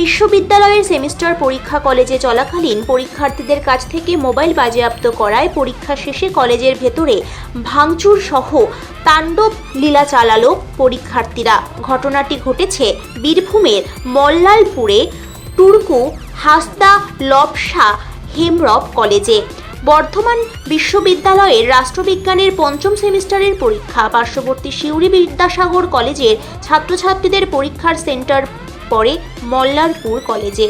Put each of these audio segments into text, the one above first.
বিশ্ববিদ্যালয়ের সেমিস্টার পরীক্ষা কলেজে চলাকালীন পরীক্ষার্থীদের কাছ থেকে মোবাইল বাজেয়াপ্ত করায় পরীক্ষা শেষে কলেজের ভেতরে ভাঙচুর সহ তাণ্ডব লীলা চালালো পরীক্ষার্থীরা। ঘটনাটি ঘটেছে বীরভূমের মল্লালপুরে টুরকু হাসদা লবসা হেমরব কলেজে। বর্ধমান বিশ্ববিদ্যালয়ের রাষ্ট্রবিজ্ঞানের পঞ্চম সেমিস্টারের পরীক্ষা পার্শ্ববর্তী সিউড়ি বিদ্যাসাগর কলেজের ছাত্রছাত্রীদের পরীক্ষার সেন্টার পড়ে মল্লারপুর কলেজে।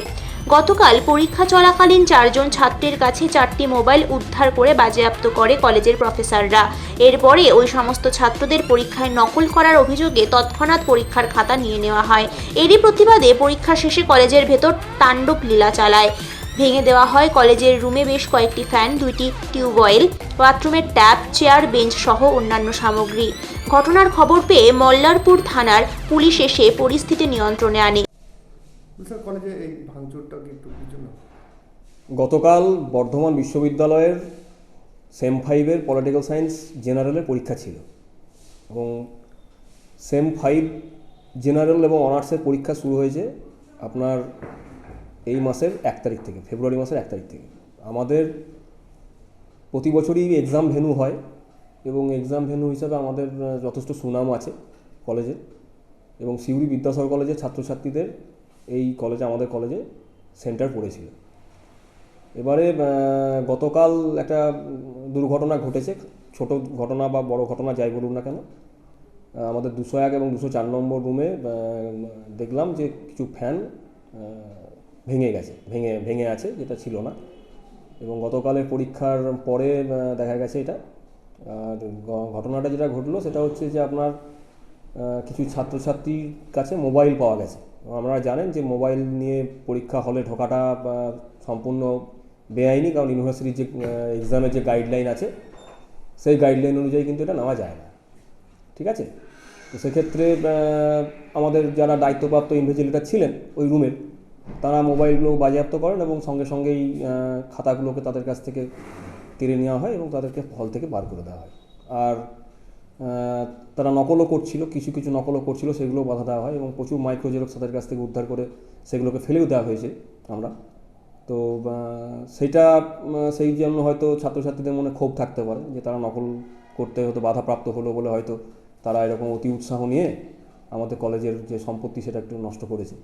গতকাল পরীক্ষা চলাকালীন চারজন ছাত্রের কাছে চারটি মোবাইল উদ্ধার করে বাজেয়াপ্ত করে কলেজের প্রফেসররা। এরপরে ওই সমস্ত ছাত্রদের পরীক্ষায় নকল করার অভিযোগে তৎক্ষণাৎ পরীক্ষার খাতা নিয়ে নেওয়া হয়। এরই প্রতিবাদে পরীক্ষা শেষে কলেজের ভেতর তাণ্ডব লীলা চালায়। ভেঙে দেওয়া হয় কলেজের রুমে বেশ কয়েকটি ফ্যান, দুইটি টিউবওয়েল বাথরুমের ট্যাপ, চেয়ার, বেঞ্চ সহ অন্যান্য সামগ্রী। ঘটনার খবর পেয়ে মল্লারপুর থানার পুলিশ এসে পরিস্থিতি নিয়ন্ত্রণে আনে। স্যার, কলেজে এই ভাঙচুরটা কি একটু গতকাল বর্ধমান বিশ্ববিদ্যালয়ের সেম ফাইভের পলিটিক্যাল সায়েন্স জেনারেলের পরীক্ষা ছিল এবং সেম ফাইভ জেনারেল এবং অনার্সের পরীক্ষা শুরু হয়েছে আপনার এই মাসের এক তারিখ থেকে, ফেব্রুয়ারি মাসের এক তারিখ থেকে। আমাদের প্রতি বছরই এক্সাম ভেনু হয় এবং এক্সাম ভেনু হিসাবে আমাদের যথেষ্ট সুনাম আছে কলেজে এবং সিউড়ি বিদ্যাসাগর কলেজের ছাত্রছাত্রীদের এই কলেজে আমাদের কলেজে সেন্টার পড়েছিল। এবারে গতকাল একটা দুর্ঘটনা ঘটেছে। ছোট ঘটনা বা বড় ঘটনা যাই বলুন না কেন আমাদের দুশো এক এবং দুশো চার নম্বর রুমে দেখলাম যে কিছু ফ্যান ভেঙে গেছে, ভেঙে ভেঙে আছে, যেটা ছিল না। এবং গতকালের পরীক্ষার পরে দেখা গেছে এটা। আর ঘটনাটা যেটা ঘটলো, সেটা হচ্ছে যে আপনার কিছু ছাত্রছাত্রীর কাছে মোবাইল পাওয়া গেছে। আপনারা জানেন যে মোবাইল নিয়ে পরীক্ষা হলে ঢোকাটা সম্পূর্ণ বেআইনি, কারণ ইউনিভার্সিটির যে এক্সামের যে গাইডলাইন আছে, সেই গাইডলাইন অনুযায়ী কিন্তু এটা নেওয়া যায় না। ঠিক আছে? তো সেক্ষেত্রে আমাদের যারা দায়িত্বপ্রাপ্ত ইনভেজিলেটার ছিলেন ওই রুমের তারা মোবাইলগুলো বাজেয়াপ্ত করেন এবং সঙ্গে সঙ্গেই খাতাগুলোকে তাদের কাছ থেকে কেড়ে নেওয়া হয় এবং তাদেরকে হল থেকে বার করে দেওয়া হয়। আর তারা নকলও করছিল, কিছু কিছু নকলও করছিল সেগুলো বাধা দেওয়া হয় এবং প্রচুর মাইক্রোজেরক্স তাদের কাছ থেকে উদ্ধার করে সেগুলোকে ফেলেও দেওয়া হয়েছে আমরা। তো সেটা সেই জন্য হয়তো ছাত্রছাত্রীদের মনে ক্ষোভ থাকতে পারে যে তারা নকল করতে হয়তো বাধাপ্রাপ্ত হলো বলে হয়তো তারা এরকম অতি উৎসাহ নিয়ে আমাদের কলেজের যে সম্পত্তি সেটা একটু নষ্ট করেছে।